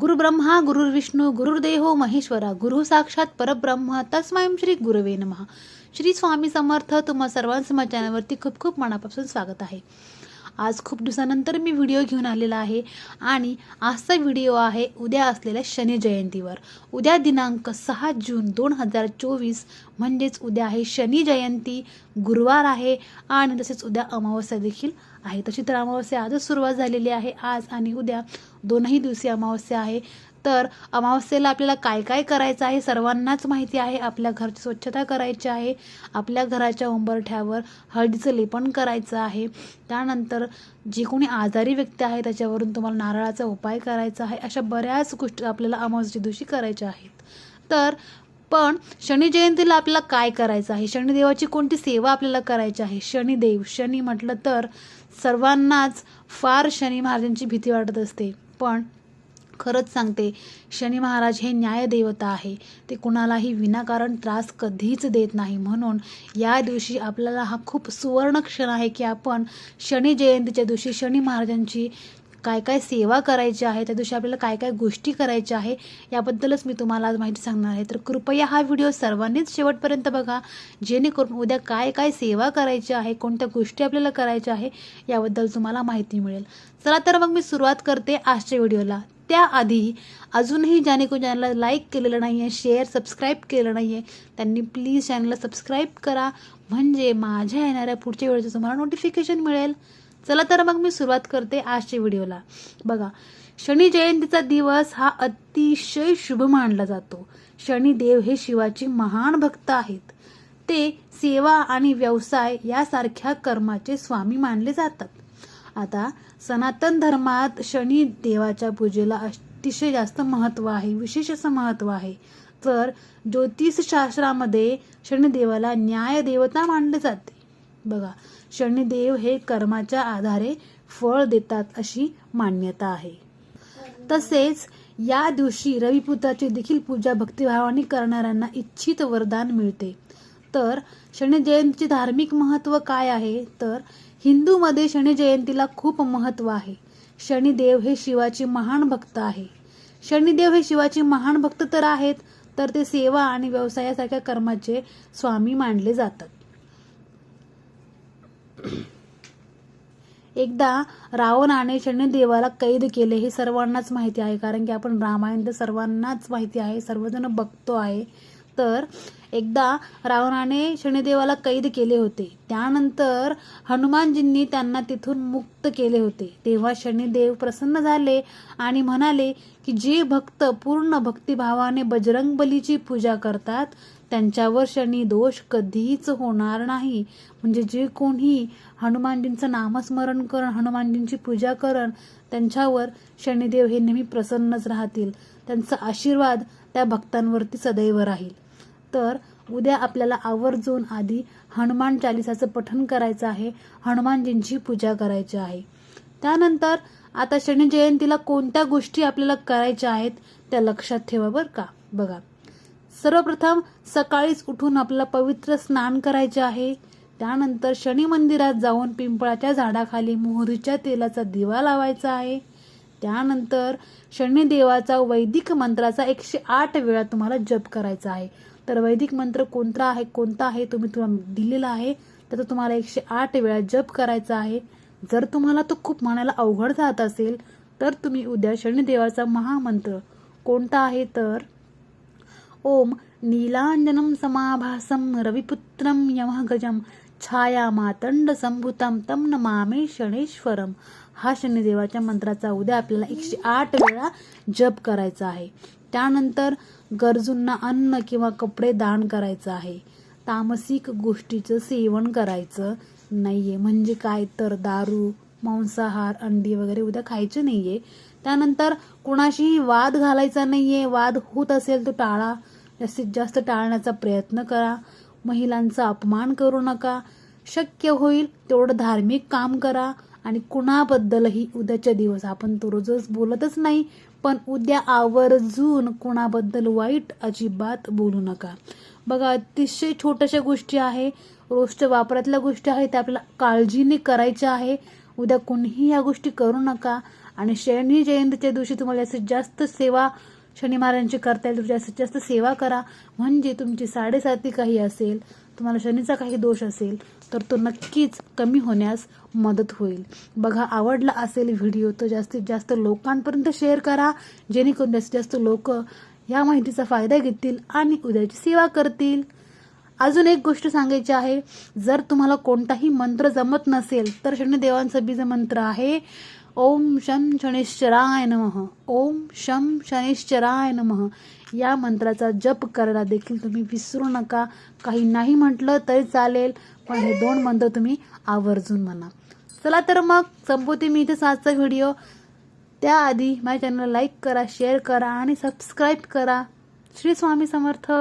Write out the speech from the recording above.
गुरुब्रह्मा गुरुर्विष्णू गुरुर्देहो महेश्वरा गुरु साक्षात परब्रह्म. तस्मै श्री गुरुवे नमः. श्री स्वामी समर्थ तुम्हा सर्वांचं माझ्या चॅनलवरती खूप खूप मनापासून स्वागत आहे. आज खूप दिवसानंतर मी व्हिडिओ घेऊन आलेला आहे. आणि आजचा व्हिडिओ आहे उद्या असलेल्या शनी जयंतीवर. उद्या दिनांक सहा जून दोन हजार चोवीस म्हणजेच उद्या आहे शनी जयंती. गुरुवार आहे आणि तसेच उद्या अमावस्या देखील आहे. तशी तर अमावस्या आजच सुरुवात झालेली आहे. आज आणि उद्या दोनही दिवशी अमावस्या आहे. तर अमावस्येला आपल्याला काय काय करायचं आहे सर्वांनाच माहिती आहे. आपल्या घरची स्वच्छता करायची आहे. आपल्या घराच्या उंबरठ्यावर हळदीचं लेपन करायचं आहे. त्यानंतर जे कोणी आजारी व्यक्ती आहे त्याच्यावरून तुम्हाला नारळाचा उपाय करायचा आहे. अशा बऱ्याच गोष्टी आपल्याला अमावस्येच्या दिवशी करायच्या आहेत. तर पण शनी जयंतीला आपल्याला काय करायचं आहे? शनिदेवाची कोणती सेवा आपल्याला करायची आहे? शनिदेव शनी म्हटलं तर सर्वांनाच फार शनी महाराजांची भीती वाटत असते. पण खरंच सांगते शनी महाराज हे न्यायदेवता आहे. ते कुणालाही विनाकारण त्रास कधीच देत नाही. म्हणून या दिवशी आपल्याला हा खूप सुवर्ण क्षण आहे की आपण शनी जयंतीच्या दिवशी शनी महाराजांची काय काय सेवा करायची आहे त्या दिवशी आपल्याला काय काय गोष्टी करायच्या आहे याबद्दलच मी तुम्हाला आज माहिती सांगणार आहे. तर कृपया हा व्हिडिओ सर्वांनीच शेवटपर्यंत बघा जेणेकरून उद्या काय काय सेवा करायची आहे कोणत्या गोष्टी आपल्याला करायच्या आहे याबद्दल तुम्हाला माहिती मिळेल. चला तर मग मी सुरुवात करते आजच्या व्हिडिओला. त्याआधी अजूनही ज्याने कोणी चॅनलला लाईक केलेलं नाही आहे शेअर सबस्क्राईब केलं नाही आहे त्यांनी प्लीज चॅनलला सबस्क्राईब करा. म्हणजे माझ्या येणाऱ्या पुढच्या वेळेचं तुम्हाला नोटिफिकेशन मिळेल. चला तर मग मी सुरुवात करते आजच्या व्हिडिओला बघा शनी जयंतीचा दिवस हा अतिशय शुभ मानला जातो. शनिदेव हे शिवाचे महान भक्त आहेत. ते सेवा आणि व्यवसाय यासारख्या कर्माचे स्वामी मानले जातात. आता सनातन धर्मात शनी देवाच्या पूजेला अतिशय जास्त महत्त्व आहे विशेष असं महत्त्व आहे. तर ज्योतिषशास्त्रामध्ये शनिदेवाला न्याय देवता मानले जाते. बघा शनिदेव हे कर्माच्या आधारे फळ देतात अशी मान्यता आहे. तसेच या दिवशी रविपुत्राची देखील पूजा भक्तिभावाने करणाऱ्यांना इच्छित वरदान मिळते. तर शनी जयंतीचे धार्मिक महत्त्व काय आहे? तर हिंदूमध्ये शनी जयंतीला खूप महत्त्व आहे. शनिदेव हे शिवाचे महान भक्त आहे. शनिदेव हे शिवाचे महान भक्त तर आहेत तर ते सेवा आणि व्यवसायासारख्या कर्माचे स्वामी मानले जातात. एकदा रावणाने शनिदेवाला कैद केले हे सर्वांनाच माहिती आहे कारण की आपण रामायण तर सर्वांनाच माहिती आहे सर्वजण बघतो आहे. तर एकदा रावणाने शनिदेवाला कैद केले होते. त्यानंतर हनुमानजींनी त्यांना तिथून मुक्त केले होते. तेव्हा शनिदेव प्रसन्न झाले आणि म्हणाले की जे भक्त पूर्ण भक्तिभावाने बजरंग बलीची पूजा करतात त्यांच्यावर शनी दोष कधीच होणार नाही. म्हणजे जे कोणी हनुमानजींचं नामस्मरण करण हनुमानजींची पूजा करण त्यांच्यावर शनिदेव हे नेहमी प्रसन्नच राहतील. त्यांचा आशीर्वाद त्या भक्तांवरती सदैव राहील. तर उद्या आपल्याला आवर्जून आधी हनुमान चालिसाचं पठण करायचं आहे हनुमानजींची पूजा करायची आहे. त्यानंतर आता शनी जयंतीला कोणत्या गोष्टी आपल्याला करायच्या आहेत त्या लक्षात ठेवा बरं का? बघा. सर्वप्रथम सकाळीच उठून आपल्याला पवित्र स्नान करायचे आहे. त्यानंतर शनी मंदिरात जाऊन पिंपळाच्या झाडाखाली मोहरीच्या तेलाचा दिवा लावायचा आहे. त्यानंतर शनिदेवाचा वैदिक मंत्राचा एकशे आठ वेळा तुम्हाला जप करायचा आहे. तर वैदिक मंत्र कोणता आहे कोणता आहे तुम्ही तुम्हाला दिलेला आहे त्याचा तुम्हाला एकशे आठ वेळा जप करायचा आहे. जर तुम्हाला तो खूप म्हणायला अवघड जात असेल तर तुम्ही उद्या शनिदेवाचा महामंत्र कोणता आहे तर ओम नीलांजनं समाभासं रविपुत्रं यमगजम छाया मातंड संभूतं तम नमामे शनेश्वरम हा शनिदेवाच्या मंत्राचा उद्या आपल्याला एकशे आठ वेळा जप करायचा आहे. त्यानंतर गरजूंना अन्न किंवा कपडे दान करायचं आहे. तामसिक गोष्टीचं सेवन करायचं नाहीये. म्हणजे काय? तर दारू मांसाहार अंडी वगैरे उद्या खायचे नाहीये. त्यानंतर कुणाशीही वाद घालायचा नाहीये. वाद होत असेल तो टाळा. जास्तीत जास्त टाळण्याचा प्रयत्न करा. महिलांचा अपमान करू नका. शक्य होईल तेवढं धार्मिक काम करा. आणि कुणाबद्दलही उद्याच्या दिवस आपण तो रोजच बोलतच नाही पण उद्या आवर्जून कुणाबद्दल वाईट अजिबात बोलू नका. बघा अतिशय छोट्याशा गोष्टी आहे रोजच्या वापरातल्या गोष्टी आहेत त्या आपल्याला काळजीने करायच्या आहे. उद्या कोणीही या गोष्टी करू नका. आणि शनी जयंतीच्या दिवशी तुम्हाला जास्तीत जास्त सेवा शनिमारांची महाराजांची करता येईल जास्तीत जास्त सेवा करा. म्हणजे तुमची साडेसाती काही असेल तुम्हाला शनीचा काही दोष असेल तर तो नक्कीच कमी होण्यास मदत होईल. बघा आवडला असेल व्हिडिओ तर जास्तीत जास्त लोकांपर्यंत शेअर करा. जेणेकरून जास्तीत जास्त लोक या माहितीचा फायदा घेतील आणि उद्याची सेवा करतील. अजून एक गोष्ट सांगायची आहे. जर तुम्हाला कोणताही मंत्र जमत नसेल तर शनिदेवांचा बीज मंत्र आहे. ओम शम शनिश्चराय नमः. ओम शम शनिश्चराय नमः. या मंत्राचा जप करायला देखील तुम्ही विसरू नका. काही नाही म्हटलं तरी चालेल पण हे दोन मंत्र तुम्ही आवर्जून म्हणा. चला तर मग संपवते मी इथे आजचा व्हिडिओ. त्याआधी माझ्या चॅनलला लाईक करा शेअर करा आणि सबस्क्राईब करा. श्री स्वामी समर्थ.